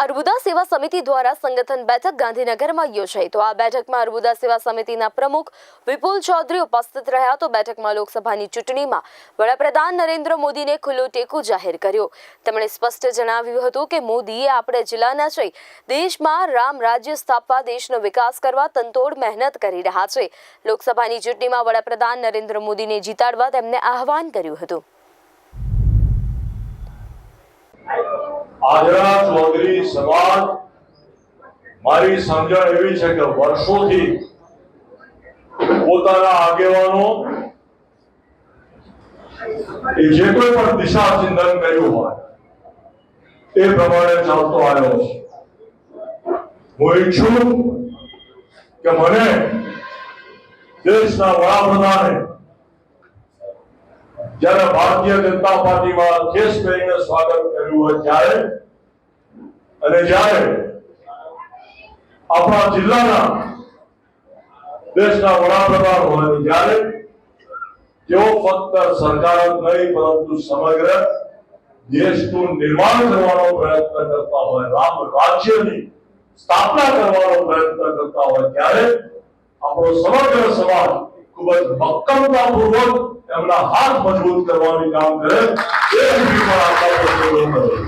અર્બુદા સેવા સમિતિ દ્વારા સંગઠન બેઠક ગાંધીનગરમાં યોજાઈ. તો આ બેઠકમાં અર્બુદા સેવા સમિતિના પ્રમુખ વિપુલ ચૌધરી ઉપસ્થિત રહ્યા. તો બેઠકમાં લોકસભાની ચૂંટણીમાં વડાપ્રધાન નરેન્દ્ર મોદીને ખુલ્લો ટેકો જાહેર કર્યો. તેમણે સ્પષ્ટ જણાવ્યું હતું કે મોદીએ આપણે જિલ્લાના જઈ દેશમાં રામ રાજ્ય સ્થાપવા, દેશનો વિકાસ કરવા તંતોડ મહેનત કરી રહ્યા છે. લોકસભાની ચૂંટણીમાં વડાપ્રધાન નરેન્દ્ર મોદીને જીતાડવા તેમને આહવાન કર્યું હતું. આદરા ચૌધરી સમાજ, મારી સમજણ એવી છે કે વર્ષોથી પોતાના આગેવાનો જે કોઈ પણ દિશા ચિંતન કર્યું હોય, એ પ્રમાણે ચાલતો આવ્યો છે. હું ઈચ્છું કે મને દેશના વડાપ્રધાને જ્યારે ભારતીય જનતા પાર્ટીમાં કેસ કરીને સ્વાગત કર્યું હોય ત્યારે અને જ્યારે આપણા જિલ્લાના દેશના વડાપ્રધાન હોય ત્યારે તેઓ ફક્ત સરકાર જ નહીં પરંતુ સમગ્ર દેશનું નિર્માણ કરવાનો પ્રયત્ન કરતા હોય રામ રાજ્યની સ્થાપના કરવાનો પ્રયત્ન કરતા હોય ત્યારે આપણો સમગ્ર સમાજ ખૂબ જ મક્કમતાપૂર્વક એમના હાથ મજબૂત કરવાનું કામ કરે. એ સુધી પણ આપણા